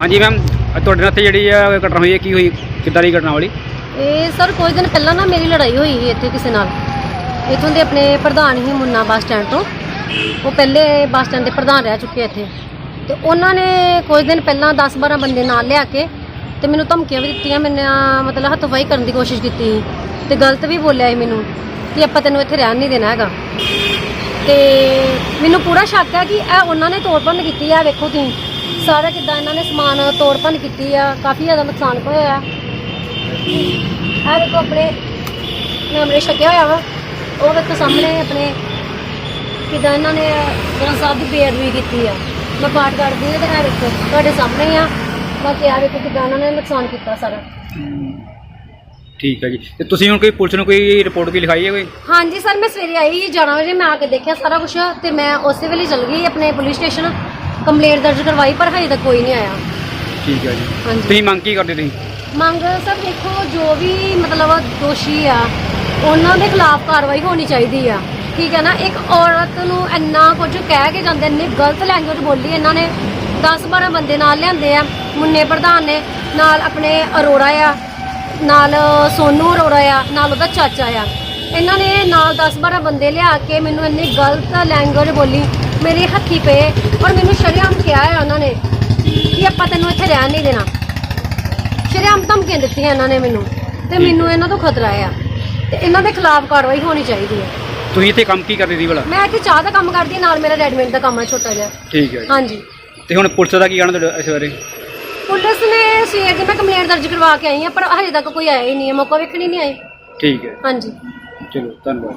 ਹਾਂਜੀ ਮੈਮ ਤੁਹਾਡੇ ਨਾਲ ਇੱਥੇ ਜਿਹੜੀ ਆ ਘਟਨਾ ਹੋਈ ਹੈ, ਕੀ ਹੋਈ? ਕਿੱਦਾਂ ਦੀ ਘਟਨਾ ਵਾਲੀ? ਇਹ ਸਰ ਕੁਝ ਦਿਨ ਪਹਿਲਾਂ ਨਾ ਮੇਰੀ ਲੜਾਈ ਹੋਈ ਸੀ ਇੱਥੇ ਕਿਸੇ ਨਾਲ। ਇਥੋਂ ਦੇ ਆਪਣੇ ਪ੍ਰਧਾਨ ਹੀ ਮੁੰਨਾ ਬੱਸ ਸਟੈਂਡ ਤੋਂ। ਉਹ ਪਹਿਲੇ ਬੱਸ ਸਟੈਂਡ ਦੇ ਪ੍ਰਧਾਨ ਰਹਿ ਚੁੱਕੇ ਇੱਥੇ। ਤੇ ਉਹਨਾਂ ਨੇ ਕੁਝ ਦਿਨ ਪਹਿਲਾਂ 10-12 ਬੰਦੇ ਨਾਲ ਲਿਆ ਕੇ ਤੇ ਮੈਨੂੰ ਧਮਕੀਆਂ ਵੀ ਦਿੱਤੀਆਂ, ਮੈਨੂੰ ਮਤਲਬ ਹੱਥੋਂ-ਪਾਈ ਕਰਨ ਦੀ ਕੋਸ਼ਿਸ਼ ਕੀਤੀ ਸੀ। ਤੇ ਗਲਤ ਵੀ ਬੋਲਿਆ ਸੀ ਮੈਨੂੰ ਕਿ ਆਪਾਂ ਤੈਨੂੰ ਇੱਥੇ ਰਹਿਣ ਨਹੀਂ ਦੇਣਾ ਹੈਗਾ। ਤੇ ਮੈਨੂੰ ਪੂਰਾ ਸ਼ੱਕ ਹੈ ਕਿ ਇਹ ਉਹਨਾਂ ਨੇ ਤੋੜ ਭੰਨ ਕੀਤੀ ਆ ਵੇਖੋ ਤੁਸੀਂ। ਸਾਰਾ ਕਿੱਦਾਂ ਇਹਨਾਂ ਨੇ ਸਮਾਨ ਤੋੜ ਭੰਨ ਕੀਤੀ ਆ ਕਾਫੀ ਜ਼ਿਆਦਾ ਨੁਕਸਾਨ ਹੋਇਆ। ਆ ਆ ਦੇਖੋ ਆਪਣੇ ਕੈਮਰੇ ਛੱਕਿਆ ਹੋਇਆ ਵਾ ਉਹ ਵੇਖੋ ਸਾਹਮਣੇ ਆਪਣੇ ਕਿਦਾਂ ਇਹਨਾਂ ਨੇ ਗ੍ਰੰਥ ਸਾਹਿਬ ਦੀ ਬੇਅਦਬੀ ਕੀਤੀ ਆ। ਮੈਂ ਪਾਠ ਕਰਦੀ ਹਾਂ ਤੇ ਇਹ ਵੇਖੋ ਤੁਹਾਡੇ ਸਾਹਮਣੇ ਆ। ਬਾਕੀ ਆ ਵੇਖੋ ਕਿਦਾਂ ਇਹਨਾਂ ਨੇ ਨੁਕਸਾਨ ਕੀਤਾ ਸਾਰਾ। ਠੀਕ ਹੈ ਜੀ। ਤੇ ਤੁਸੀਂ ਹੁਣ ਕੋਈ ਪੁਲਿਸ ਨੂੰ ਕੋਈ ਰਿਪੋਰਟ ਕੀ ਲਿਖਾਈ ਹੈ ਕੋਈ? ਹਾਂਜੀ ਸਰ ਮੈਂ ਸਵੇਰੇ ਆਈ 11 ਵਜੇ ਮੈਂ ਆ ਕੇ ਦੇਖਿਆ ਸਾਰਾ ਕੁਝ ਤੇ ਮੈਂ ਉਸੇ ਵੇਲੇ ਚਲ ਗਈ ਆਪਣੇ ਪੁਲਿਸ ਸਟੇਸ਼ਨ। ਕੰਪਲੇਂਟ ਦਰਜ ਕਰਵਾਈ ਪਰ ਹਜੇ ਤੱਕ ਕੋਈ ਨਹੀਂ ਆਇਆ। ਠੀਕ ਹੈ ਜੀ। ਹਾਂਜੀ। ਤੁਸੀਂ ਮੰਗ ਕੀ ਕਰਦੇ ਤੁਸੀਂ? ਮੰਗ ਸਰ ਦੇਖੋ ਜੋ ਵੀ ਮਤਲਬ ਦੋਸ਼ੀ ਆ ਉਹਨਾਂ ਦੇ ਖਿਲਾਫ ਕਾਰਵਾਈ ਹੋਣੀ ਚਾਹੀਦੀ ਆ। ਠੀਕ ਹੈ ਨਾ ਇੱਕ ਔਰਤ ਨੂੰ ਇੰਨਾ ਕੁਝ ਕਹਿ ਕੇ ਜਾਂਦੇ ਇੰਨੀ ਗਲਤ ਲੈਂਗੁਏਜ ਬੋਲੀ ਇਹਨਾਂ ਨੇ। 10-12 ਬੰਦੇ ਨਾਲ ਲਿਆਂਦੇ ਆ ਮੁੰਨੇ ਪ੍ਰਧਾਨ ਨੇ ਨਾਲ ਆਪਣੇ ਅਰੋੜਾ ਆ ਨਾਲ ਸੋਨੂ ਅਰੋੜਾ ਆ ਨਾਲ ਉਹਦਾ ਚਾਚਾ ਆ। ਇਹਨਾਂ ਨੇ ਨਾਲ 10-12 ਬੰਦੇ ਲਿਆ ਕੇ ਮੈਨੂੰ ਇੰਨੀ ਗਲਤ ਲੈਂਗੁਏਜ ਬੋਲੀ ਮੇਰੇ ਹੱਥੀ ਪਏ ਔਰ ਮੈਨੂੰ ਸ਼ਰੇਆਮ ਕਿਹਾ ਹੈ ਉਹਨਾਂ ਨੇ ਕਿ ਆਪਾਂ ਤੈਨੂੰ ਇੱਥੇ ਰਹਿਣ ਨਹੀਂ ਦੇਣਾ। ਸ਼ਰੇਆਮ ਧਮਕੀਆਂ ਦਿੱਤੀਆਂ ਇਹਨਾਂ ਨੇ ਮੈਨੂੰ ਤੇ ਮੈਨੂੰ ਇਹਨਾਂ ਤੋਂ ਖਤਰਾ ਆ। ਤੇ ਇਹਨਾਂ ਦੇ ਖਿਲਾਫ ਕਾਰਵਾਈ ਹੋਣੀ ਚਾਹੀਦੀ ਹੈ। ਤੁਸੀਂ ਇੱਥੇ ਕੰਮ ਕੀ ਕਰਦੇ ਸੀ ਭਲਾ ਮੈਂ ਇੱਥੇ ਚਾਹ ਦਾ ਕੰਮ ਕਰਦੀ ਹਾਂ ਨਾਲ ਮੇਰਾ ਰੈਡੀਮੇਡ ਦਾ ਕੰਮ ਹੈ ਛੋਟਾ ਜਿਹਾ। ਠੀਕ ਹੈ ਜੀ। ਹਾਂਜੀ। ਤੇ ਹੁਣ ਪੁਲਿਸ ਦਾ ਕੀ ਕਹਿਣਾ ਤੁਹਾਡਾ ਇਸ ਬਾਰੇ? ਪੁਲਿਸ ਨੇ ਸਵੇਰ ਦੀ ਮੈਂ ਕੰਪਲੇਂਟ ਦਰਜ ਕਰਵਾ ਕੇ ਆਈ ਹਾਂ ਪਰ ਹਜੇ ਤੱਕ ਕੋਈ ਆਇਆ ਹੀ ਨਹੀਂ ਹੈ ਮੌਕਾ ਵੇਖਣ ਹੀ ਨਹੀਂ ਆਏ। ਠੀਕ ਹੈ। ਹਾਂਜੀ। ਚਲੋ ਧੰਨਵਾਦ।